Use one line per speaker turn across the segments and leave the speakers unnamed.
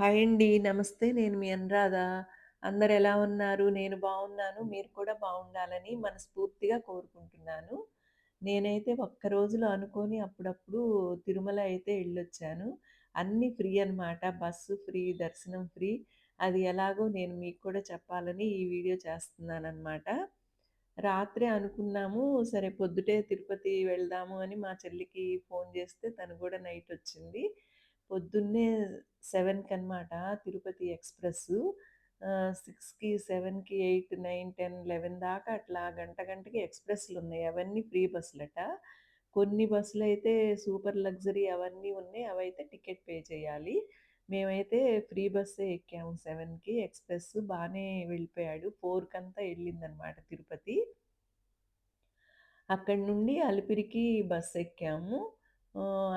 Hi అండి. నమస్తే. నేను మీ అనురాధ. అందరు ఎలా ఉన్నారు? నేను బాగున్నాను మీరు కూడా బాగుండాలని మనస్ఫూర్తిగా కోరుకుంటున్నాను. నేనైతే ఒక్క రోజులో అనుకొని అప్పుడప్పుడు తిరుమల అయితే వెళ్ళొచ్చాను అన్నీ ఫ్రీ అనమాట. బస్సు ఫ్రీ, దర్శనం ఫ్రీ. అది ఎలాగో నేను మీకు కూడా చెప్పాలని ఈ వీడియో చేస్తున్నాననమాట. రాత్రే అనుకున్నాము. సరే పొద్దుటే తిరుపతి వెళ్దాము అని మా చెల్లికి ఫోన్ చేస్తే తను కూడా నైట్ వచ్చింది పొద్దున్నే 7:00కనమాట తిరుపతి ఎక్స్ప్రెస్ సిక్స్కి సెవెన్కి ఎయిట్ నైన్ టెన్ లెవెన్ దాకా అట్లా గంట గంటకి ఎక్స్‌ప్రెస్‌లున్నాయి. అవన్నీ ఫ్రీ బస్సులట. కొన్ని బస్సులు అయితే సూపర్ లగ్జరీ అవన్నీ ఉన్నాయి. అవైతే టికెట్ పే చేయాలి. మేమైతే ఫ్రీ బస్సే ఎక్కాము సెవెన్కి ఎక్స్‌ప్రెస్ బాగానే వెళ్ళిపోయాడు. ఫోర్క్ అంతా వెళ్ళిందనమాట తిరుపతి. అక్కడి నుండి అలిపిరికి బస్సెక్కాము.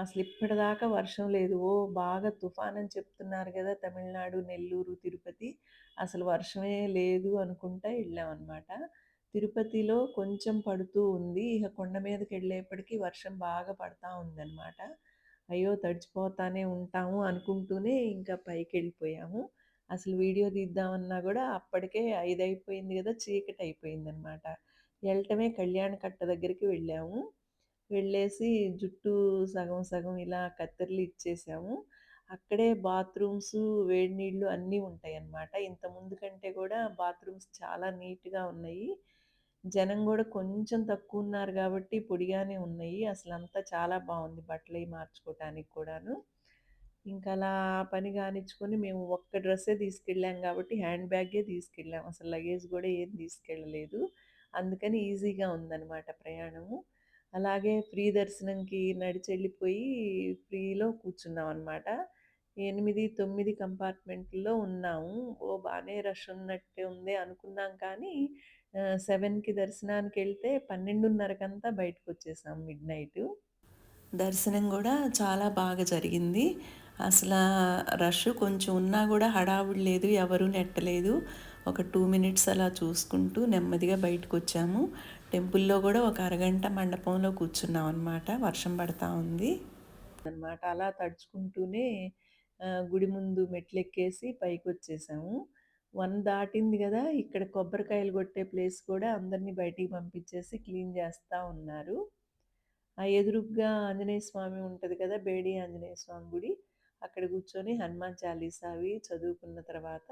అసలు ఇప్పటిదాకా వర్షం లేదు. ఓ బాగా తుఫాన్ అని చెప్తున్నారు కదా తమిళనాడు, నెల్లూరు, తిరుపతి. అసలు వర్షమే లేదు అనుకుంటా వెళ్ళామన్నమాట తిరుపతిలో కొంచెం పడుతూ ఉంది. ఇక కొండ మీదకి వెళ్ళేప్పటికీ వర్షం బాగా పడతా ఉందనమాట. అయ్యో! తడిచిపోతానే ఉంటాము అనుకుంటూనే ఇంకా పైకెళ్ళిపోయాము. అసలు వీడియో తీద్దామన్నా కూడా అప్పటికే ఐదు అయిపోయింది అనమాట వెళ్ళటమే కళ్యాణ కట్ట దగ్గరికి వెళ్ళాము. వెళ్ళేసి జుట్టు సగం సగం ఇలా కత్తిరలు ఇచ్చేసాము. అక్కడే బాత్రూమ్స్ వేడి నీళ్ళు అన్నీ ఉంటాయి అన్నమాట ఇంత ఇంతకుముందు కంటే కూడా బాత్రూమ్స్ చాలా నీట్‌గా ఉన్నాయి. జనం కూడా కొంచెం తక్కువ ఉన్నారు కాబట్టి పొడిగానే ఉన్నాయి. అసలంతా చాలా బాగుంది బట్టలు మార్చుకోవటానికి కూడాను. ఇంకా అలా పని కానిచ్చుకొని మేము ఒక్క డ్రెస్సే తీసుకెళ్ళాం కాబట్టి హ్యాండ్ బ్యాగే తీసుకెళ్ళాం. అసలు లగేజ్ కూడా ఏం తీసుకెళ్ళలేదు. అందుకని ఈజీగా ఉందనమాట ప్రయాణము. అలాగే ఫ్రీ దర్శనంకి నడిచెళ్ళిపోయి ఫ్రీలో కూర్చున్నామనమాట. 8, 9 కంపార్ట్‌మెంట్‌ల్లో ఉన్నాము. ఓ బాగానే రష్ ఉన్నట్టే ఉంది అనుకున్నాం కానీ సెవెన్కి దర్శనానికి వెళ్తే పన్నెండున్నరకంతా బయటకు వచ్చేసాం మిడ్ నైట్ దర్శనం కూడా చాలా బాగా జరిగింది. అసలా రష్ కొంచెం ఉన్నా కూడా హడావుడి లేదు. ఎవరూ నెట్టలేదు. ఒక టూ మినిట్స్ అలా చూసుకుంటూ నెమ్మదిగా బయటకొచ్చాము. టెంపుల్‌లో కూడా ఒక అరగంట మండపంలో కూర్చున్నాం అనమాట వర్షం పడతా ఉంది. అనమాట. అలా తడుచుకుంటూనే గుడి ముందు మెట్లెక్కేసి పైకొచ్చేసాము. 1 దాటింది కదా ఇక్కడ కొబ్బరికాయలు కొట్టే ప్లేస్ కూడా అందరిని బయటికి పంపించేసి క్లీన్ చేస్తూ ఉన్నారు. ఆ ఎదురుగ్గా ఆంజనేయ స్వామి ఉంటుంది కదా! బేడి ఆంజనేయ స్వామి గుడి. అక్కడ కూర్చొని హనుమాన్ చాలీసావి చదువుకున్న తర్వాత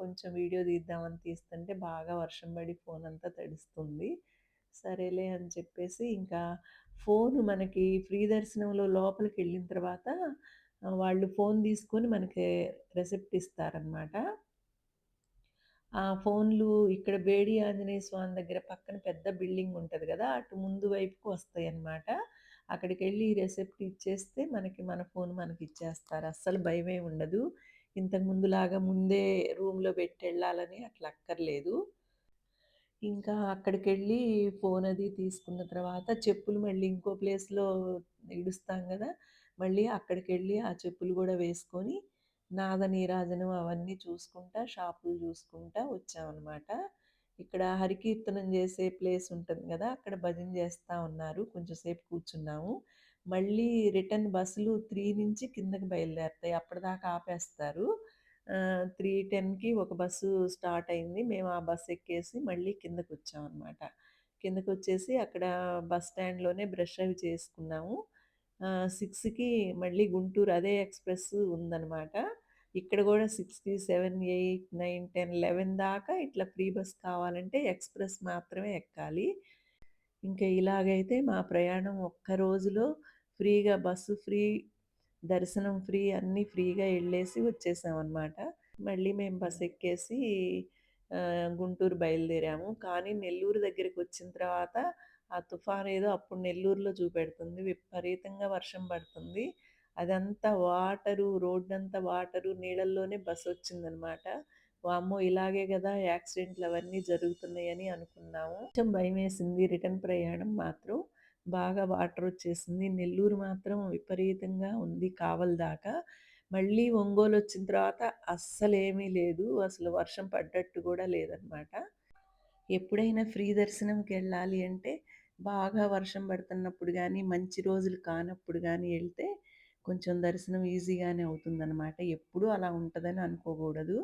కొంచెం వీడియో తీద్దామని తీస్తుంటే బాగా వర్షం పడి ఫోన్ అంతా తడుస్తుంది. సరేలే అని చెప్పేసి ఇంకా ఫోన్ మనకి ఫ్రీ దర్శనంలో లోపలికి వెళ్ళిన తర్వాత వాళ్ళు ఫోన్ తీసుకొని మనకి రెసిప్ట్ ఇస్తారనమాట. ఆ ఫోన్లు ఇక్కడ బేడి ఆంజనేయ స్వామి దగ్గర పక్కన పెద్ద బిల్డింగ్ ఉంటుంది కదా అటు ముందు వైపుకు అక్కడికి వెళ్ళి ఈ రెసిప్ట్ ఇచ్చేస్తే మనకి మన ఫోన్ మనకి ఇచ్చేస్తారు అస్సలు భయమే ఉండదు. ఇంతకు ముందులాగా ముందే రూమ్‌లో పెట్టెళ్ళాలని అట్లా అక్కర్లేదు. ఇంకా అక్కడికి వెళ్ళి ఫోన్ అది తీసుకున్న తర్వాత చెప్పులు మళ్ళీ ఇంకో ప్లేస్‌లో ఇడుస్తాం కదా మళ్ళీ అక్కడికి వెళ్ళి ఆ చెప్పులు కూడా వేసుకొని నాద నీరాజనం అవన్నీ చూసుకుంటా, షాపులు చూసుకుంటా వచ్చామన్నమాట ఇక్కడ హరికీర్తనం చేసే ప్లేస్ ఉంటుంది కదా అక్కడ భజన చేస్తూ ఉన్నారు. కొంచెం సేపు కూర్చున్నాము. మళ్ళీ రిటర్న్ బస్సులు త్రీ నుంచి కిందకి బయలుదేరుతాయి అప్పటిదాకా ఆపేస్తారు. త్రీ టెన్కి ఒక బస్సు స్టార్ట్ అయింది. మేము ఆ బస్సు ఎక్కేసి మళ్ళీ కిందకొచ్చామనమాట. కిందకొచ్చేసి అక్కడ బస్ స్టాండ్‌లోనే బ్రష్ అవి చేసుకున్నాము. సిక్స్కి మళ్ళీ గుంటూరు అదే ఎక్స్‌ప్రెస్ ఉందనమాట. ఇక్కడ కూడా 6కి, 7, 8, 9, 10, 11 దాకా ఇట్లా ఫ్రీ బస్ కావాలంటే ఎక్స్‌ప్రెస్ మాత్రమే ఎక్కాలి. ఇంకా ఇలాగైతే మా ప్రయాణం ఒక్క రోజులో ఫ్రీగా బస్సు ఫ్రీ, దర్శనం ఫ్రీ అన్నీ ఫ్రీగా వెళ్ళేసి వచ్చేసామనమాట. మళ్ళీ మేము బస్ ఎక్కేసి గుంటూరు బయలుదేరాము. కానీ నెల్లూరు దగ్గరికి వచ్చిన తర్వాత ఆ తుఫాన్ ఏదో అప్పుడు నెల్లూరులో చూపెడుతుంది. విపరీతంగా వర్షం పడుతుంది. అదంతా వాటరు, రోడ్డంతా వాటరు, నీళ్ళల్లోనే బసొచ్చిందనమాట. వామ్మో! ఇలాగే కదా యాక్సిడెంట్లు అవన్నీ జరుగుతున్నాయని అనుకున్నాము. కొంచెం భయమేసింది రిటర్న్ ప్రయాణం మాత్రం. బాగా వాటర్ వచ్చేసింది నెల్లూరు మాత్రం విపరీతంగా ఉంది కావలి దాకా. మళ్ళీ ఒంగోలొచ్చిన తర్వాత అస్సలేమీ లేదు. అసలు వర్షం పడ్డట్టు కూడా లేదనమాట. ఎప్పుడైనా ఫ్రీ దర్శనంకి వెళ్ళాలి అంటే బాగా వర్షం పడుతున్నప్పుడు కానీ మంచి రోజులు కానప్పుడు కానీ వెళ్తే కొంచెం దర్శనం ఈజీగానే అవుతుందనమాట. ఎప్పుడూ అలా ఉంటుందని అనుకోకూడదు.